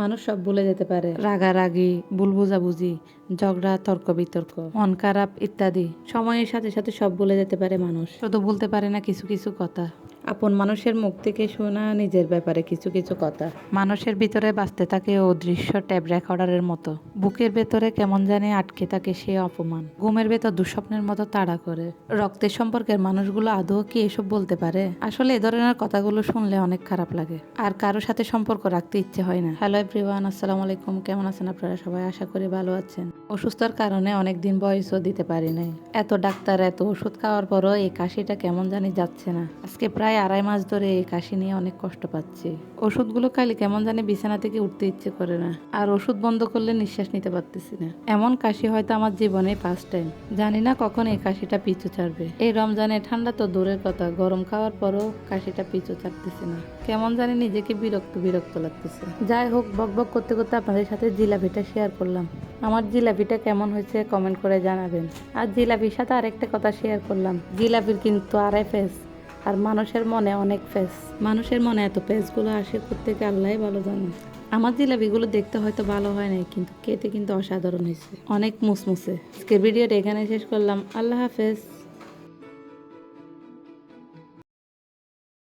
মানুষ সব বলে যেতে পারে। রাগারাগি ভুল বুঝাবুঝি ঝগড়া তর্ক বিতর্ক মন খারাপ ইত্যাদি। সময়ের সাথে সাথে সব বলে যেতে পারে মানুষ। শুধু বলতে পারে না কিছু কিছু কথা। আপন মানুষের মুখ থেকে শোনা নিজের ব্যাপারে কিছু কিছু কথা। মানুষের ভিতরে বাঁচতে থাকে অদৃশ্য ট্যাব রেকর্ডারের মতো। বুকের ভেতরে কেমন জানে আটকে থাকে সে অপমান। ঘুমের ভেতর দুঃস্বপ্নের মতো তাড়া করে। রক্তের সম্পর্কের মানুষগুলো আদৌ কি এসব বলতে পারে? আসলে এ ধরনের কথাগুলো শুনলে অনেক খারাপ লাগে। আর কারোর সাথে সম্পর্ক রাখতে ইচ্ছে হয় না। হ্যালো এভরিওয়ান, আসসালামু আলাইকুম। কেমন আছেন আপনারা? সবাই আশা করি ভালো আছেন। অসুস্থতার কারণে অনেক দিন বয়সও দিতে পারি নাই। এত ডাক্তার, এত ওষুধ খাওয়ার পরও এই কাশিটা কেমন জানি যাচ্ছে না। আজকে প্রায় আড়াই মাস ধরে এই কাশি নিয়ে অনেক কষ্ট পাচ্ছি। ওষুধগুলো খাইলে কেমন জানি বিছানা থেকে উঠতে ইচ্ছে করে না। আর ওষুধ বন্ধ করলে নিঃশ্বাস নিতে পারতেছি না। এমন কাশি হয়তো আমার জীবনে ফার্স্ট টাইম জানি না কখন এই কাশিটা পিছু ছাড়বে। এই রমজানে ঠান্ডা তো দূরের কথা, গরম খাওয়ার পরও কাশিটা পিছু ছাড়তেছে না। কেমন জানি নিজেকে বিরক্ত বিরক্ত লাগতেছে। যাই হোক, বক বক করতে করতে আপনাদের সাথে জিলাপিটা শেয়ার করলাম। আমার জিলাপিটা কেমন হয়েছে কমেন্ট করে জানাবেন। আর জিলাপির সাথে আরেকটা কথা শেয়ার করলাম। জিলাপির কিন্তু আড়াই ফেস আর মানুষের মনে অনেক ফেস মানুষের মনে এত ফেসগুলো আসে প্রত্যেকে আল্লাহ ভালো জানে। আমার জিলাপিগুলো দেখতে হয়তো ভালো হয় নাই, কিন্তু খেতে কিন্তু অসাধারণ হয়েছে। অনেক মুসমুসে। আজকের ভিডিওটা এখানে শেষ করলাম। আল্লাহ হাফেজ।